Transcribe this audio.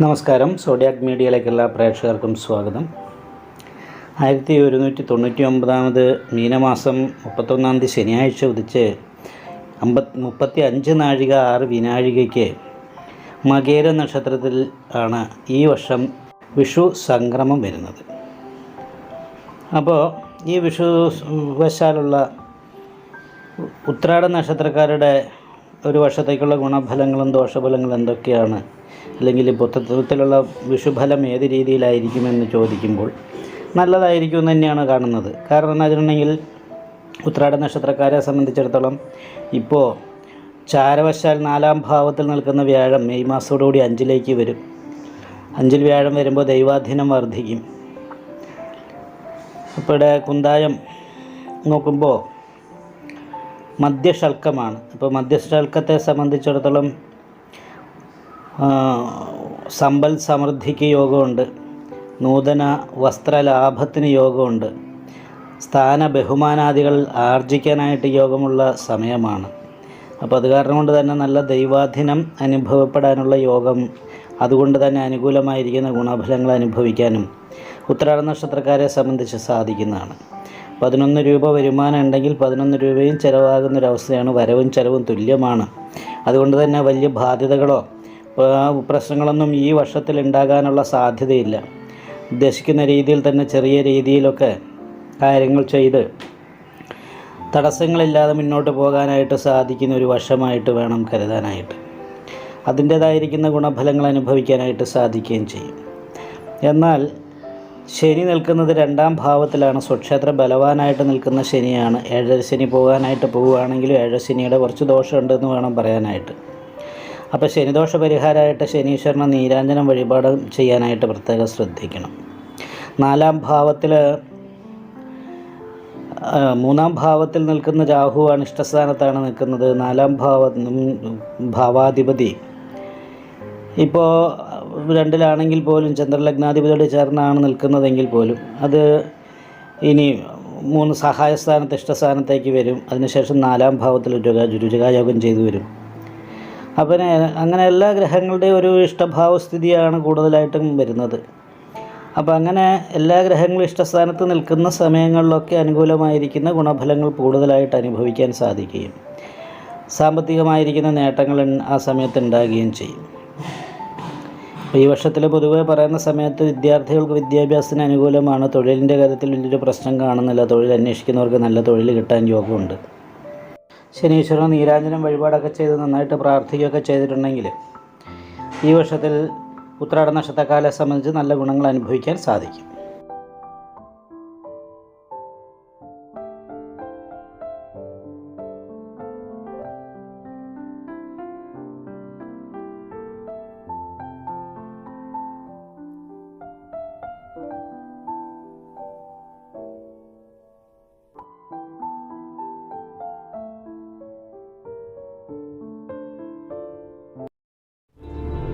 നമസ്കാരം. സോഡിയാക് മീഡിയയിലേക്ക് എല്ലാ പ്രേക്ഷകർക്കും സ്വാഗതം. ആയിരത്തി ഒരുന്നൂറ്റി തൊണ്ണൂറ്റി ഒമ്പതാമത് മീനമാസം മുപ്പത്തൊന്നാം തീയതി ശനിയാഴ്ച ഉദിച്ച് അമ്പത് മുപ്പത്തി അഞ്ച് നാഴിക ആറ് വിനാഴികയ്ക്ക് മകേര നക്ഷത്രത്തിൽ ആണ് ഈ വർഷം വിഷു സംക്രമം വരുന്നത്. അപ്പോൾ ഈ വിഷു വശാലുള്ള ഉത്രാട നക്ഷത്രക്കാരുടെ ഒരു വർഷത്തേക്കുള്ള ഗുണഫലങ്ങളും ദോഷഫലങ്ങളും എന്തൊക്കെയാണ്? അല്ലെങ്കിൽ പുത്രത്വത്തിലുള്ള വിഷുഫലം ഏത് രീതിയിലായിരിക്കുമെന്ന് ചോദിക്കുമ്പോൾ നല്ലതായിരിക്കും എന്ന് തന്നെയാണ് കാണുന്നത്. കാരണം എന്താ വെച്ചിട്ടുണ്ടെങ്കിൽ ഉത്രാട നക്ഷത്രക്കാരെ സംബന്ധിച്ചിടത്തോളം ഇപ്പോൾ ചാരവശാൽ നാലാം ഭാവത്തിൽ നിൽക്കുന്ന വ്യാഴം മെയ് മാസത്തോടുകൂടി അഞ്ചിലേക്ക് വരും. അഞ്ചിൽ വ്യാഴം വരുമ്പോൾ ദൈവാധീനം വർദ്ധിക്കും. അപ്പോൾ കുന്തായം നോക്കുമ്പോൾ മധ്യഷൽക്കമാണ് അപ്പോൾ മധ്യഷൽക്കത്തെ സംബന്ധിച്ചിടത്തോളം സമ്പൽ സമൃദ്ധിക്ക് യോഗമുണ്ട്. നൂതന വസ്ത്രലാഭത്തിന് യോഗമുണ്ട്. സ്ഥാന ബഹുമാനാദികൾ ആർജിക്കാനായിട്ട് യോഗമുള്ള സമയമാണ്. അപ്പോൾ അത് കാരണം കൊണ്ട് തന്നെ നല്ല ദൈവാധീനം അനുഭവപ്പെടാനുള്ള യോഗം അതുകൊണ്ട് തന്നെ അനുകൂലമായിരിക്കുന്ന ഗുണഫലങ്ങൾ അനുഭവിക്കാനും ഉത്രാട നക്ഷത്രക്കാരെ സംബന്ധിച്ച് സാധിക്കുന്നതാണ്. പതിനൊന്ന് രൂപ വരുമാനം ഉണ്ടെങ്കിൽ പതിനൊന്ന് രൂപയും ചിലവാകുന്നൊരവസ്ഥയാണ്. വരവും ചിലവും തുല്യമാണ്. അതുകൊണ്ട് തന്നെ വലിയ ബാധ്യതകളോ പ്രശ്നങ്ങളൊന്നും ഈ വർഷത്തിൽ ഉണ്ടാകാനുള്ള സാധ്യതയില്ല. ഉദ്ദേശിക്കുന്ന രീതിയിൽ തന്നെ ചെറിയ രീതിയിലൊക്കെ കാര്യങ്ങൾ ചെയ്ത് തടസ്സങ്ങളില്ലാതെ മുന്നോട്ട് പോകാനായിട്ട് സാധിക്കുന്ന ഒരു വർഷമായിട്ട് വേണം കരുതാനായിട്ട്. അതിന്റേതായിരിക്കുന്ന ഗുണഫലങ്ങൾ അനുഭവിക്കാനായിട്ട് സാധിക്കുകയും ചെയ്യും. എന്നാൽ ശനി നിൽക്കുന്നത് രണ്ടാം ഭാവത്തിലാണ്. സ്വക്ഷേത്ര ബലവാനായിട്ട് നിൽക്കുന്ന ശനിയാണ്. ഏഴര ശനി പോകാനായിട്ട് പോവുകയാണെങ്കിലും ഏഴര ശനിയുടെ കുറച്ച് ദോഷമുണ്ടെന്ന് വേണം പറയാനായിട്ട്. അപ്പോൾ ശനിദോഷ പരിഹാരമായിട്ട് ശനീശ്വരനെ നീരാഞ്ജനം വഴിപാട് ചെയ്യാനായിട്ട് പ്രത്യേകം ശ്രദ്ധിക്കണം. നാലാം ഭാവത്തിൽ മൂന്നാം ഭാവത്തിൽ നിൽക്കുന്ന രാഹുവാണ് ഇഷ്ടസ്ഥാനത്താണ് നിൽക്കുന്നത്. നാലാം ഭാവ ഭാവാധിപതി. ഇപ്പോൾ രണ്ടിലാണെങ്കിൽ പോലും ചന്ദ്രലഗ്നാധിപതിയോട് ചേർന്നാണ് നിൽക്കുന്നതെങ്കിൽ പോലും അത് ഇനി മൂന്ന് സഹായ സ്ഥാനത്ത് ഇഷ്ടസ്ഥാനത്തേക്ക് വരും. അതിനുശേഷം നാലാം ഭാവത്തിൽ രുച രുചികായോഗം ചെയ്തു വരും. അപ്പം അങ്ങനെ എല്ലാ ഗ്രഹങ്ങളുടെയും ഒരു ഇഷ്ടഭാവസ്ഥിതിയാണ് കൂടുതലായിട്ടും വരുന്നത്. അപ്പോൾ അങ്ങനെ എല്ലാ ഗ്രഹങ്ങളും ഇഷ്ടസ്ഥാനത്ത് നിൽക്കുന്ന സമയങ്ങളിലൊക്കെ അനുകൂലമായിരിക്കുന്ന ഗുണഫലങ്ങൾ കൂടുതലായിട്ട് അനുഭവിക്കാൻ സാധിക്കുകയും സാമ്പത്തികമായിരിക്കുന്ന നേട്ടങ്ങൾ ആ സമയത്ത് ഉണ്ടാകുകയും ചെയ്യും. ഈ വർഷത്തിൽ പൊതുവെ പറയുന്ന സമയത്ത് വിദ്യാർത്ഥികൾക്ക് വിദ്യാഭ്യാസത്തിന് അനുകൂലമാണ്. തൊഴിലിന്റെ കാര്യത്തിൽ വലിയൊരു പ്രശ്നം കാണുന്നില്ല. തൊഴിൽ അന്വേഷിക്കുന്നവർക്ക് നല്ല തൊഴിൽ കിട്ടാൻ യോഗമുണ്ട്. ശനീശ്വരൻ നീരാഞ്ജനം വഴിപാടൊക്കെ ചെയ്ത് നന്നായിട്ട് പ്രാർത്ഥിക്കുകയൊക്കെ ചെയ്തിട്ടുണ്ടെങ്കിൽ ഈ വർഷത്തിൽ ഉത്രാട നക്ഷത്രക്കാലെ സംബന്ധിച്ച് നല്ല ഗുണങ്ങൾ അനുഭവിക്കാൻ സാധിക്കും.